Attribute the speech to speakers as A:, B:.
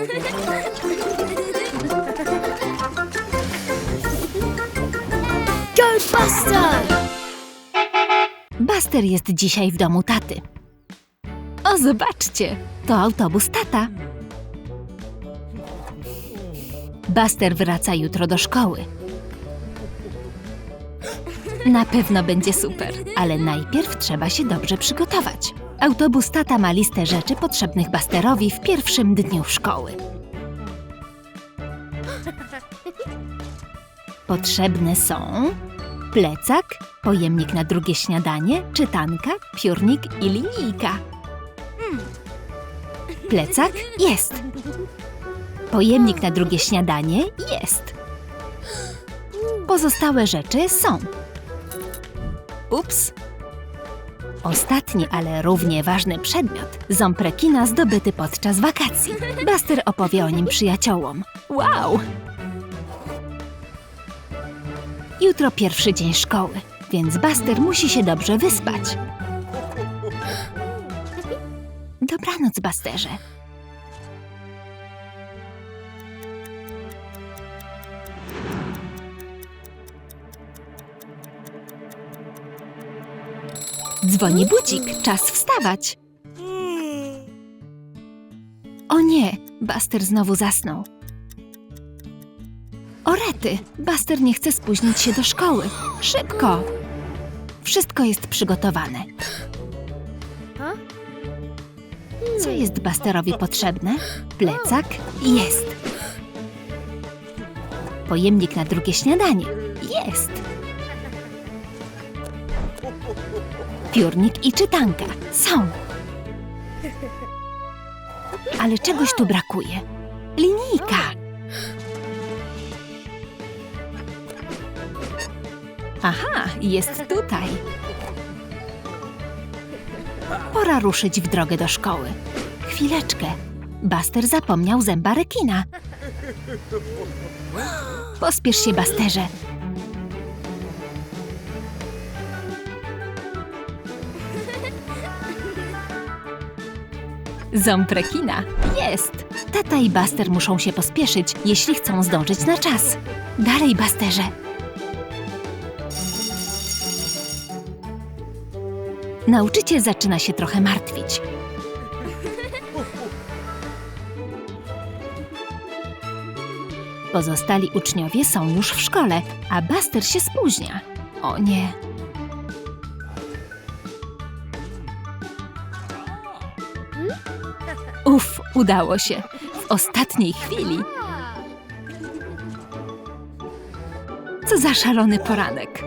A: Go Buster!
B: Buster jest dzisiaj w domu taty. O, zobaczcie, to autobus tata. Buster wraca jutro do szkoły. Na pewno będzie super, ale najpierw trzeba się dobrze przygotować. Autobus tata ma listę rzeczy potrzebnych Busterowi w pierwszym dniu szkoły. Potrzebne są plecak, pojemnik na drugie śniadanie, czytanka, piórnik i linijka. Plecak jest. Pojemnik na drugie śniadanie jest. Pozostałe rzeczy są. Ups. Ostatni, ale równie ważny przedmiot ząb rekina zdobyty podczas wakacji. Buster opowie o nim przyjaciołom. Wow! Jutro pierwszy dzień szkoły, więc Buster musi się dobrze wyspać. Dobranoc, Busterze. Dzwoni budzik, czas wstawać. O nie, Buster znowu zasnął. Orety, Buster nie chce spóźnić się do szkoły. Szybko! Wszystko jest przygotowane. Co jest Busterowi potrzebne? Plecak jest. Pojemnik na drugie śniadanie jest. Piórnik i czytanka są. Ale czegoś tu brakuje. Linijka. Aha, jest tutaj. Pora ruszyć w drogę do szkoły. Chwileczkę. Buster zapomniał zęba rekina. Pospiesz się, Busterze. Ząb rekina jest. Tata i Buster muszą się pospieszyć, jeśli chcą zdążyć na czas. Dalej, Busterze. Nauczyciel zaczyna się trochę martwić. Pozostali uczniowie są już w szkole, a Buster się spóźnia. O nie. Uf, udało się. W ostatniej chwili. Co za szalony poranek.